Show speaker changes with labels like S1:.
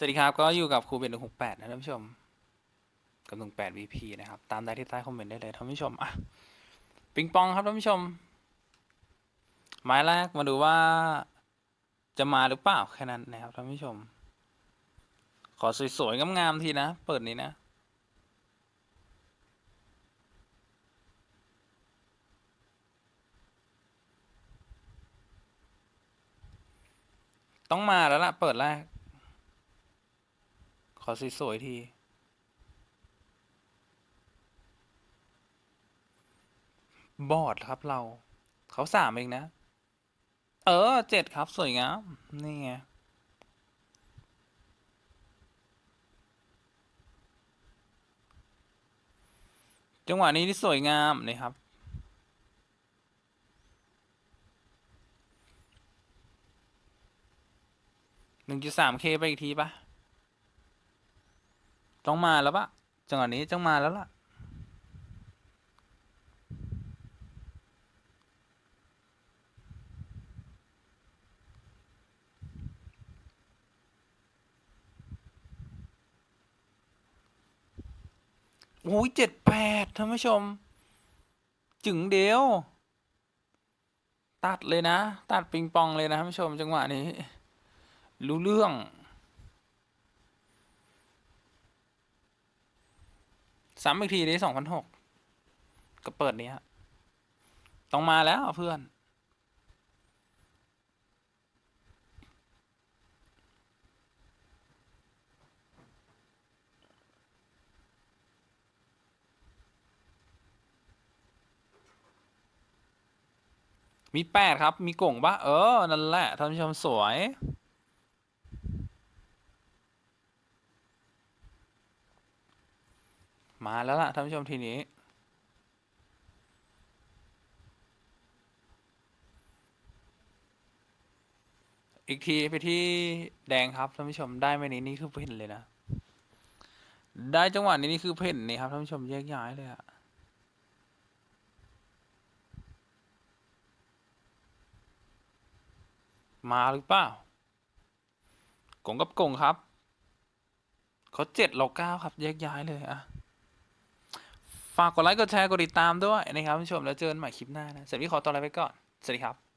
S1: สวัสดีครับ ก็อยู่กับครูเบนหนึ่งหกแปดนะท่านผู้ชม กับหนึ่งแปด VP นะครับ ตามได้ที่ใต้คอมเมนต์ได้เลยท่านผู้ชมอะปิงปองครับท่านผู้ชม ไม้แรกมาดูว่าจะมาหรือเปล่าแค่นั้นนะครับท่านผู้ชม ขอสวยๆงามๆทีนะ เปิดนี้นะ ต้องมาแล้วล่ะ เปิดแรก อสวยๆที บอดครับเรา เขาสามเองนะ เออเจ็ดครับสวยงามนี่ไงจังหวะนี้ที่สวยงามนี่ครับ หนึ่งจุดสามเคไปอีกทีปะ ต้องมาแล้วปะจังหวะนี้ต้องมาแล้วล่ะ โอ้ยเจ็ดแปดท่านผู้ชม จึงเดียว ตัดเลยนะ ตัดปิงปองเลยนะท่านผู้ชม จังหวะนี้ รู้เรื่อง ซ้ำอีกทีนี้สองพันหกก็เปิดนี้ฮะต้องมาแล้วเพื่อน มีแปดครับ มีกล่งปะเออ นั่นแหละท่านผู้ชมสวย มาแล้วล่ะท่านผู้ชมทีนี้ อีกทีไปที่แดงครับท่านผู้ชมได้ไหมนี้นี่คือเพ่นเลยนะ ได้จังหวะนี้นี่คือเพ่นนี่ครับท่านผู้ชมแยกย้ายเลยอะมาหรือเปล่ากงกับกงครับเขาเจ็ดเราเก้าครับแยกย้ายเลยอะ ฝากกดไลค์กดแชร์กดติดตามด้วยนะครับท่านผู้ชมแล้วเจอกันใหม่คลิปหน้านะสำหรับวันนี้ขอตัวลาไปก่อน สวัสดีครับ